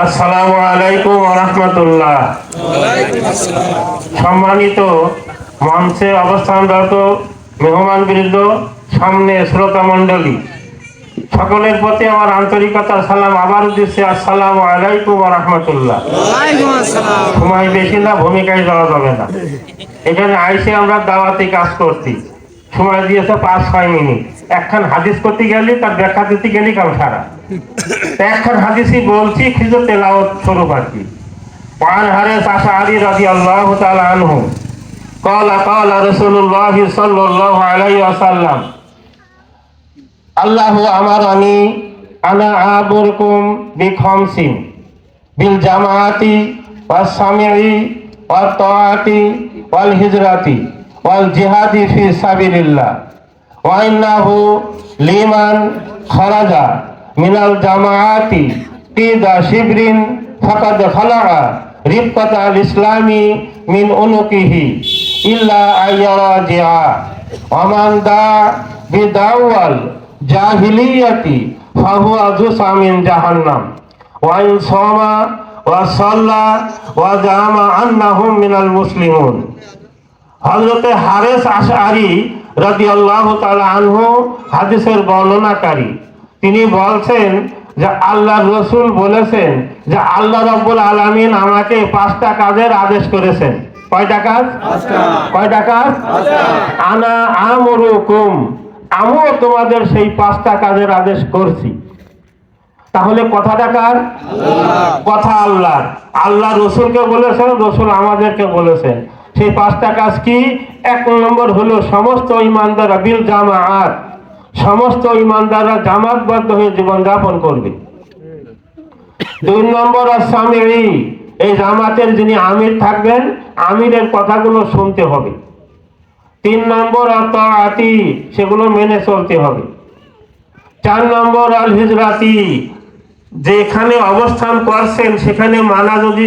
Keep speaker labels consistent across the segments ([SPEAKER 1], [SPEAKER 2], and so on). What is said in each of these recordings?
[SPEAKER 1] আসসালামু আলাইকুম রহমতুল্লাহ। সম্মানিত মঞ্চে অবস্থানরত মেহমান বৃন্দ সামনে শ্রোতা মণ্ডলী সকলের প্রতি আমার আন্তরিকতার সালাম আবার দিচ্ছে। আসসালাম আলাইকুম রহমতুল্লাহ। সময় বেশি না ভূমিকায় যাওয়া যাবে না। এখানে আইসে আমরা দাওয়াতি কাজ করছি। সময় দিয়েছে পাঁচ ছয় মিনিট। একখান হাদিস করতে গেলে তার ব্যাখ্যা দিতে গেলে কাম সারা তা একখান হাদিসই বলছি খিজু তেলাওয়াত স্বরূপ আর কি وعن حارث أشعري رضي الله تعالى عنه قال قال رسول الله صلى الله عليه وسلم الله أمرني أنا أعبركم بخمس بالجماعة والسمع والطاعة والهجرة والجهاد في سبيل الله ওয়াইন্নাহু লিমান খরাজা মিনাল জামাআতি কিদা শিবরিন ফাকাদ খালাআ রিফকাত আল মিন উনুকিহি ইল্লা আইয়ারা জিআ ওয়ামান দা বিদাওয়াল জাহিলিয়াতি ফাহুয়া জুসামিন জাহান্নাম। ওয়াইন সামা ওয়া সাল্লা ওয়া জামা আন্নাহুম মিনাল মুসলিমুন। হারেস আশারি রাদি আল্লাহ আনহু হাদিসের বর্ণনাকারী। তিনি বলছেন যে আল্লাহ রসুল বলেছেন যে আল্লাহ রব্বুল আলমিন আমাকে পাঁচটা কাজের আদেশ করেছেন। কয়টা কাজ? কয়টা কাজ? আনা আমরুকুম আমিও তোমাদের সেই পাঁচটা কাজের আদেশ করছি। তাহলে কথাটা কার? কথা আল্লাহ আল্লাহ রসুলকে বলেছেন রসুল আমাদেরকে বলেছেন। সেই পাঁচটা কাজ কি? এক নম্বর হলো সমস্ত ইমানদাররা বিল জামাআত সমস্ত ইমানদাররা জামাতবদ্ধ হয়ে জীবনযাপন করবে। দুই নম্বর আসামি এই জামাতের যিনি আমির থাকবেন, আমিরের কথাগুলো শুনতে হবে। তিন নম্বর আতি সেগুলো মেনে চলতে হবে। চার নম্বর আল হিজরাতি, যেখানে অবস্থান করছেন, সেখানে মানা যদি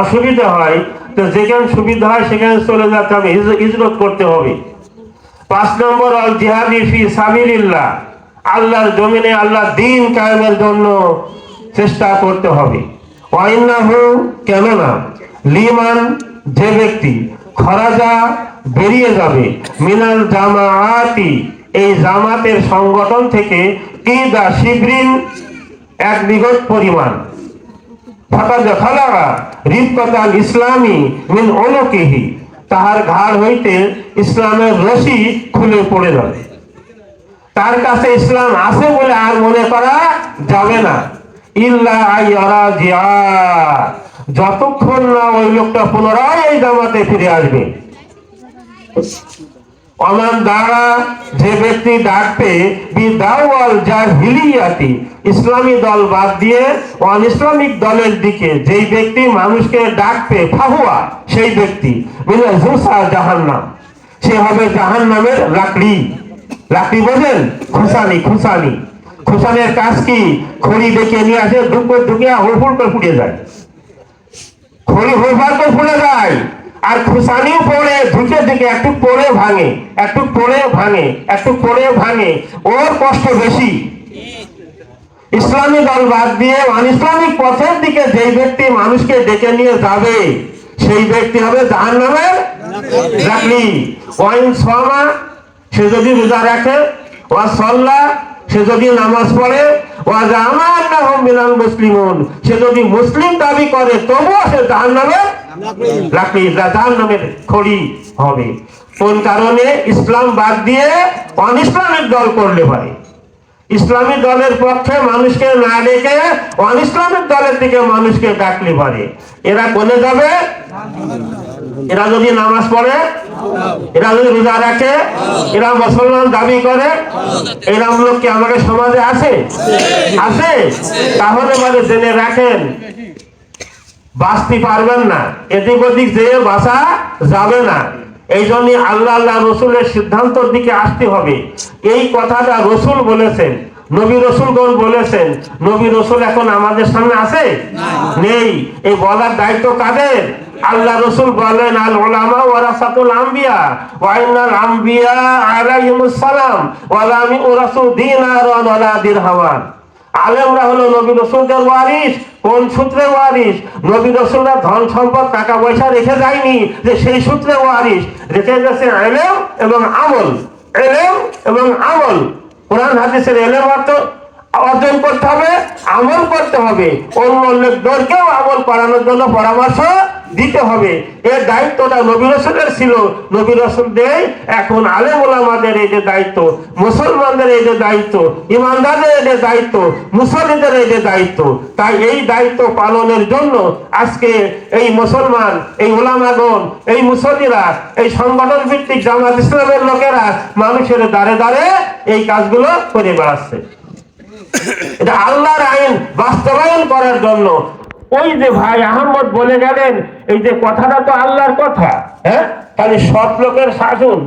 [SPEAKER 1] অসুবিধা হয় তো যেখানে সুবিধা হয় সেখানে চলে যেতে হবে হিজ- হিজরত করতে হবে। পাঁচ নম্বর আল জিহাদি ফি সাবিলিল্লাহ। আল্লাহর জমিনে আল্লাহ দিন কায়েমের জন্য চেষ্টা করতে হবে। ওয়াইন্নাহু কেননা, লিমান যে ব্যক্তি খরাজা বেরিয়ে যাবে, মিনাল জামাআতি, এই জামাতের সংগঠন থেকে কিদা শিবরিন এক বিগত পরিমাণ। ফাকাদ খালাগা রিফকাতাল ইসলামী মিন অনুকিহি তাহার ঘাড় হইতে ইসলামের রশি খুলে পড়ে যাবে। তার কাছে ইসলাম আছে বলে আর মনে করা যাবে না। ইল্লা আইয়ারা জিয়া। যতক্ষণ না ওই লোকটা পুনরায় এই জামাতে ফিরে আসবে। অমান দ্বারা যে ব্যক্তি ডাকবে বিদাওয়াল জাহিলিয়াতি, ইসলামী দল বাদ দিয়ে অন ইসলামিক দলের দিকে যেই ব্যক্তি মানুষকে ডাকবে ফাহুয়া, সেই ব্যক্তি মিলে জুসা জাহান্নাম। সে হবে জাহান্নামের লাকড়ি। লাকড়ি বোঝেন? খুসানি খুসানি। খুসানের কাজ কি? খড়ি ডেকে নিয়ে আসে দুঃখ ঢুকিয়া হুড়ফুড় করে ফুটে যায়। খড়ি হুড়ফাড় করে ফুটে যায়। আর খুসানিও পড়ে ঢুকে দিকে একটু পড়ে ভাঙে, একটু পড়ে ভাঙে, একটু পড়ে ভাঙে, ওর কষ্ট বেশি। ইসলামী দল বাদ দিয়ে অন ইসলামিক পথের দিকে যেই ব্যক্তি মানুষকে ডেকে নিয়ে যাবে, সেই ব্যক্তি হবে ওয়াইন সমা সে যদি রোজা রাখে, ওয়া সল্লা, সে যদি নামাজ পড়ে, ওয়া জামাত না হোম মিনাল মুসলিমুন, সে যদি মুসলিম দাবি করে, তবুও সে জাহান নামের নামের খড়ি হবে। কোন কারণে? ইসলাম বাদ দিয়ে অন ইসলামিক দল করলে ইসলামী দলের পক্ষে মানুষকে না ডেকে অন ইসলামিক দলের দিকে মানুষকে ডাকলে পারে। এরা কোনে যাবে? এরা যদি নামাজ পড়ে, এরা যদি রোজা রাখে, এরা মুসলমান দাবি করে এরকম লোক কি আমাদের সমাজে আছে আছে তাহলে মানে জেনে রাখেন বাঁচতে পারবেন না। এদিক ওদিক যেয়ে বাঁচা যাবে না। এই জন্য আল্লাহ আল্লাহ রসুলের সিদ্ধান্তর দিকে আসতে হবে। এই কথাটা রসুল বলেছেন, নবী রসুলগণ বলেছেন, নবী রসুল এখন আমাদের সামনে আছে? নেই। এই বলার দায়িত্ব কাদের? আল্লাহ রসুল বলেন, আল ওলামা ওয়ারাসাতুল আম্বিয়া ওয়াইনাল আম্বিয়া আলাইহিমুস সালাম ওয়ালামি ওরাসু দিনার ওয়ালা দিরহামান। আলেমরা হলো নবী রসুলদের ওয়ারিস কোন সূত্রে ওয়ারিস নবী রসুলরা ধন সম্পদ, টাকা পয়সা রেখে যায়নি যে সেই সূত্রে ওয়ারিস রেখে গেছে এলেম এবং আমল। এলেম এবং আমল। কোরআন, হাদিসের এলেম অর্থ অর্জন করতে হবে, আমল করতে হবে। অন্য লোকদেরকেও আমল করানোর জন্য পরামর্শ দিতে হবে। এর দায়িত্বটা নবী রসুলের ছিল। নবী রসুল দেয় এখন আলেম ওলামাদের এই যে দায়িত্ব, মুসলমানদের এই যে দায়িত্ব, ইমানদারদের এই যে দায়িত্ব মুসলিদের এই যে দায়িত্ব, তাই এই দায়িত্ব পালনের জন্য আজকে এই মুসলমান, এই ওলামাগণ এই মুসলিরা এই সংগঠন ভিত্তিক জামাত ইসলামের লোকেরা মানুষের দ্বারে দ্বারে এই কাজগুলো করে বেড়াচ্ছে। এটা আল্লাহর আইন বাস্তবায়ন করার জন্য ওই যে ভাই আহমদ বলে গেলেন, এই যে কথাটা তো আল্লাহর কথা। হ্যাঁ? তাহলে সৎ লোকের শাসন।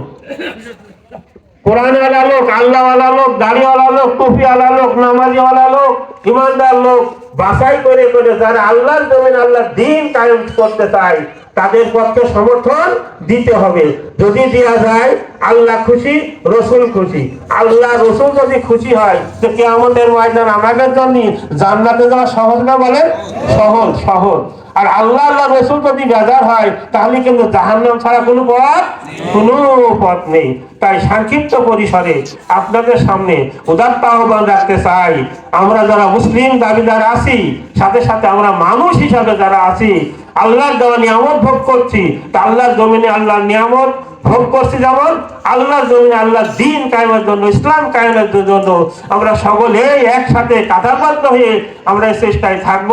[SPEAKER 1] কোরআনওয়ালা লোক, আল্লাহওয়ালা লোক, দাড়িওয়ালা লোক টুপিওয়ালা লোক, নামাজিওয়ালা লোক, ইমানদার লোক, বাছাই করে করে যারা আল্লাহর জমিন আল্লাহ দিন কায়েম করতে চায় তাদের পক্ষে সমর্থন দিতে হবে। যদি দেওয়া যায়, আল্লাহ খুশি, রসুল খুশি। আল্লাহ, রসুল যদি খুশি হয়, তো কে আমাদের ময়দান আমাদের জন্য জান্নাতে যাওয়া সহজ না বলেন সহজ সহজ। আর আল্লাহ আল্লাহ রসুল যদি বেজার হয় তাহলে কিন্তু জাহান্নাম ছাড়া কোনো পথ কোনো পথ নেই। তাই সংক্ষিপ্ত পরিসরে আপনাদের সামনে উদাত্ত আহ্বান রাখতে চাই। আমরা যারা মুসলিম দাবিদার আছি সাথে সাথে আমরা মানুষ হিসাবে যারা আছি আল্লাহর দেওয়া নিয়ামত ভোগ করছি তা আল্লাহর জমিনে আল্লাহর নিয়ামত ভোগ করছি যেমন আল্লাহর জমিনে আল্লাহর দিন কায়েমের জন্য ইসলাম কায়েমের জন্য। আমরা সকলে একসাথে কাতারবদ্ধ হয়ে আমরা এই চেষ্টায় থাকব।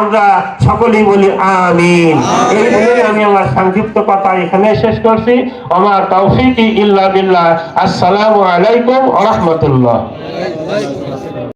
[SPEAKER 1] আমরা সকলেই বলি আমিন। এই বলে আমি আমার সংক্ষিপ্ত কথা এখানে শেষ করছি। আমার তৌফিক ইল্লা বিল্লাহ। আসসালামু আলাইকুম ওয়া রাহমাতুল্লাহ।